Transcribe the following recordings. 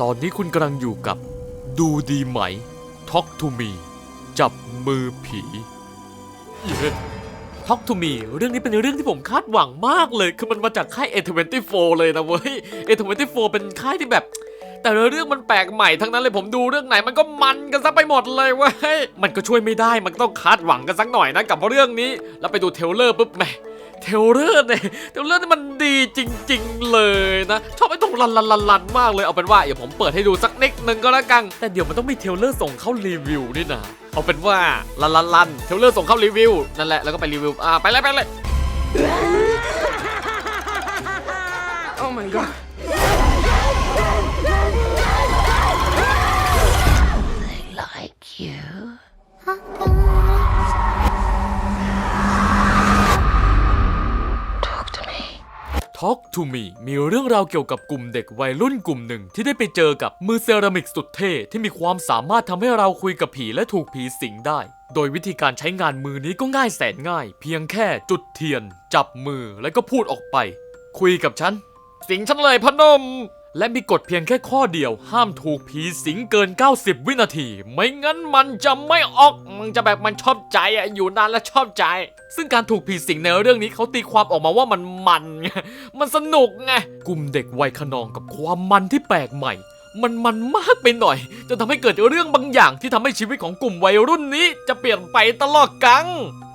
ตอนนี้คุณกำลังอยู่กับดูดีไหม Talk to me จับมือผี Talk to me เรื่องนี้เป็นเรื่องที่ผมคาดหวังมากเลย คือมันมาจากค่าย A24 เลยนะเว้ย A24 เป็นค่ายที่แบบ แต่ละเรื่องมันแปลกใหม่ทั้งนั้นเลยผมดูเรื่องไหนมันก็มันกันซะไปหมดเลยเว้ยมันก็ช่วยไม่ได้มันก็ต้องคาดหวังกันสักหน่อยนะกับเรื่องนี้ แล้วไปดูเทเลอร์ปุ๊บแหม เทรลเลอร์เนี่ยเทรลเลอร์นี่มันดีจริง ๆ เลยนะ ชอบไอ้ตรงลันลันลันลันมากเลยเอาเป็นว่าเดี๋ยวผมเปิดให้ดูสักนิดนึงก็แล้วกัน แต่เดี๋ยวมันต้องมีเทรลเลอร์ส่งเข้ารีวิวนี่นะเอาเป็นว่าลันลันลันเทรลเลอร์ส่งเข้ารีวิวนั่นแหละแล้วก็ไปรีวิวอ่าไปเลยไปเลย Oh my god. like you. Talk to me มีเรื่องราวเกี่ยวกับกลุ่มเด็กวัยรุ่นกลุ่มหนึ่ง ที่ได้ไปเจอกับมือเซรามิกสุดเท่ที่มีความสามารถทำให้เราคุยกับผีและถูกผีสิงได้ โดยวิธีการใช้งานมือนี้ก็ง่ายแสนง่าย เพียงแค่จุดเทียน จับมือแล้วก็พูดออกไป คุยกับฉัน สิงฉันเลยพนม และมีกฎเพียงแค่ข้อเดียว ห้ามถูกผีสิงเกิน 90 วินาที ไม่งั้นมันจะไม่ออกมันจะแบบมันชอบใจอะอยู่นานแล้วชอบใจ ซึ่งการถูกผีสิงในเรื่องนี้เขาตีความออกมาว่ามันมันไงมันสนุกไงกลุ่มเด็กวัยขนองกับความมันที่แปลกใหม่ มันมันมากไปหน่อยจนทำให้เกิดเรื่องบางอย่างที่ทำให้ชีวิตของกลุ่มวัยรุ่นนี้ จะเปลี่ยนไปตลอดกัง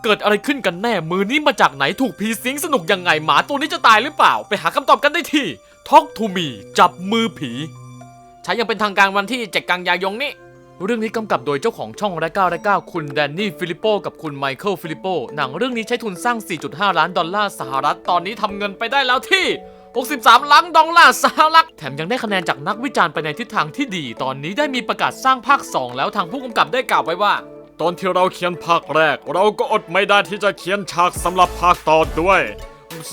เกิดอะไรขึ้นกันแน่มือนี้มาจากไหนถูกผีสิงสนุกยังไงหมาตัวนี้จะตายหรือเปล่า ไปหาคำตอบกันได้ที่ Talk to me จับมือผี ใช้ยังเป็นทางการวันที่7กันยายนนี้เรื่องนี้กำกับโดยเจ้าของช่องและก้าและก้าคุณแดนนี่ฟิลิปโปกับคุณไมเคิลฟิลิปโปหนังเรื่องนี้ใช้ทุนสร้าง 4.5 ล้านดอลลาร์สหรัฐตอนนี้ทำเงินไปได้แล้วที่ 63 ล้านดอลลาร์สหรัฐแถมยังได้คะแนนจากนักวิจารณ์ไปในทิศทางที่ดี ตอนนี้ได้มีประกาศสร้างภาค 2 แล้วทางผู้กำกับได้กล่าวไว้ว่า ตอนที่เราเขียนภาคแรก เราก็อดไม่ได้ที่จะเขียนฉากสำหรับภาคต่อด้วย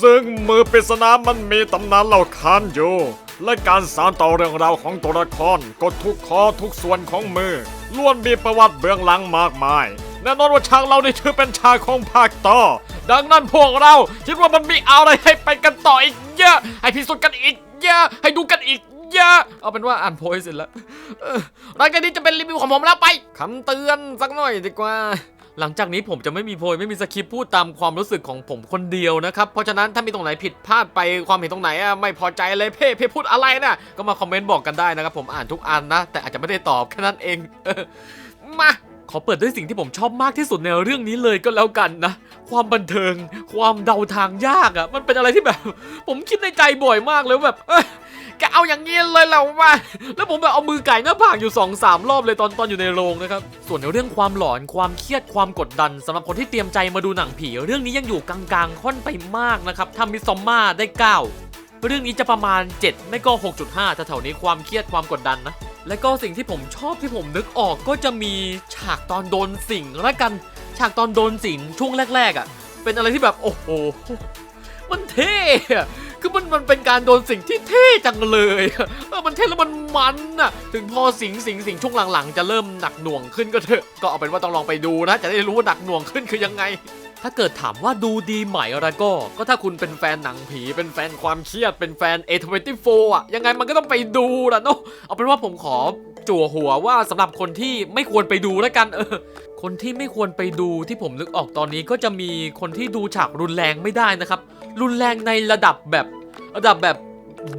ซึ่งมือปริศนามันมีตำนานเล่าขานอยู่ และการสานต่อเรื่องราวของตัวละครกดทุกคอทุกส่วนของมือล้วนมีประวัติเบื้องหลังมากมายแน่นอนว่าฉากเรานี่ถือเป็นฉากของภาคต่อ ดังนั้นพวกเราคิดว่ามันมีอะไรให้ไปกันต่ออีกเยอะ ให้พิสูจน์กันอีกเยอะ ให้ดูกันอีก เยอะเอาเป็นว่าอ่านโพยเสร็จแล้วรายการนี้จะเป็นรีวิวของผมแล้วไปคำเตือนสักหน่อยดีกว่าหลังจากนี้ผมจะไม่มีโพยไม่มีสคริปต์พูดตามความรู้สึกของผมคนเดียวนะครับ เพราะฉะนั้นถ้ามีตรงไหนผิดพลาดไปความเห็นตรงไหนอะไม่พอใจเลยเพ่เพ่พูดอะไรนะก็มาคอมเมนต์บอกกันได้นะครับ ผมอ่านทุกอันนะ แต่อาจจะไม่ได้ตอบแค่นั้นเองมาขอเปิดด้วยสิ่งที่ผมชอบมากที่สุดในเรื่องนี้เลยก็แล้วกันนะ ความบันเทิง ความเดาทางยากอะมันเป็นอะไรที่แบบ ผมคิดในใจบ่อยมากเลยแบบ เอ้ยแกเอาอย่างนี้เลยเหรอวะแล้วผมแบบเอามือไก่หน้าผากอยู่2อสามรอบเลยตอนตอนอยู่ในโรงนะครับ ส่วนในเรื่องความหลอนความเครียดความกดดันสำหรับคนที่เตรียมใจมาดูหนังผี เรื่องนี้ยังอยู่กลางๆ ค่อนไปมากนะครับถ้ามิซอมมาได้ 9 เรื่องนี้จะประมาณ 7 ไม่ก็ 6.5แถวๆนี้ความเครียดความกดดันนะและก็สิ่งที่ผมชอบที่ผมนึกออกก็จะมีฉากตอนโดนสิงและกัน ฉากตอนโดนสิงช่วงแรกๆอะ เป็นอะไรที่แบบโอ้โหมันเท่ มันมันเป็นการโดนสิ่งที่เท่จังเลยเออมันเท่แล้วมันมันอะถึงพอสิงสิงสิงช่วงหลังๆ จะเริ่มหนักหน่วงขึ้นก็เถอะ ก็เอาเป็นว่าต้องลองไปดูนะ จะได้รู้ว่าหนักหน่วงขึ้นคือยังไง ถ้าเกิดถามว่าดูดีไหมอะไรก็ ก็ถ้าคุณเป็นแฟนหนังผี เป็นแฟนความเครียด เป็นแฟน A24 อะ ยังไงมันก็ต้องไปดูละเนาะ เอาเป็นว่าผมขอจั่วหัวว่าสำหรับคนที่ไม่ควรไปดูแล้วกันเออคนที่ไม่ควรไปดูที่ผมนึกออกตอนนี้ก็จะมีคนที่ดูฉากรุนแรงไม่ได้นะครับ รุนแรงในระดับแบบ ระดับแบบ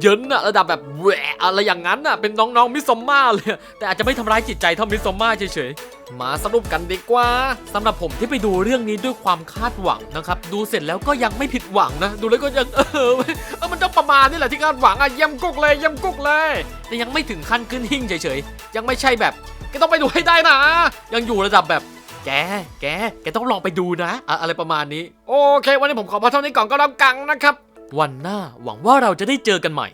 เยินอะระดับแบบแหวะอะไรอย่างนั้นอะเป็นน้องๆมิสซอมมาเลย แต่อาจจะไม่ทำร้ายจิตใจเท่ามิสซอมมาเฉยๆ มาสรุปกันดีกว่าสำหรับผมที่ไปดูเรื่องนี้ด้วยความคาดหวังนะครับ ดูเสร็จแล้วก็ยังไม่ผิดหวังนะ ดูแล้วก็ยังเออเว้ยเออมันต้องประมาณนี่แหละที่คาดหวังอะเยี่ยมกุกเลยเยี่ยมกุกเลย แต่ยังไม่ถึงขั้นขึ้นหิ่งเฉยๆ ยังไม่ใช่แบบก็ต้องไปดูให้ได้นะ ยังอยู่ระดับแบบแก แก แกต้องลองไปดูนะ อะอะไรประมาณนี้ โอเค วันนี้ผมขอพอเท่านี้ก่อนก็แล้วกันนะครับ วันหน้าหวังว่าเราจะได้เจอกันใหม่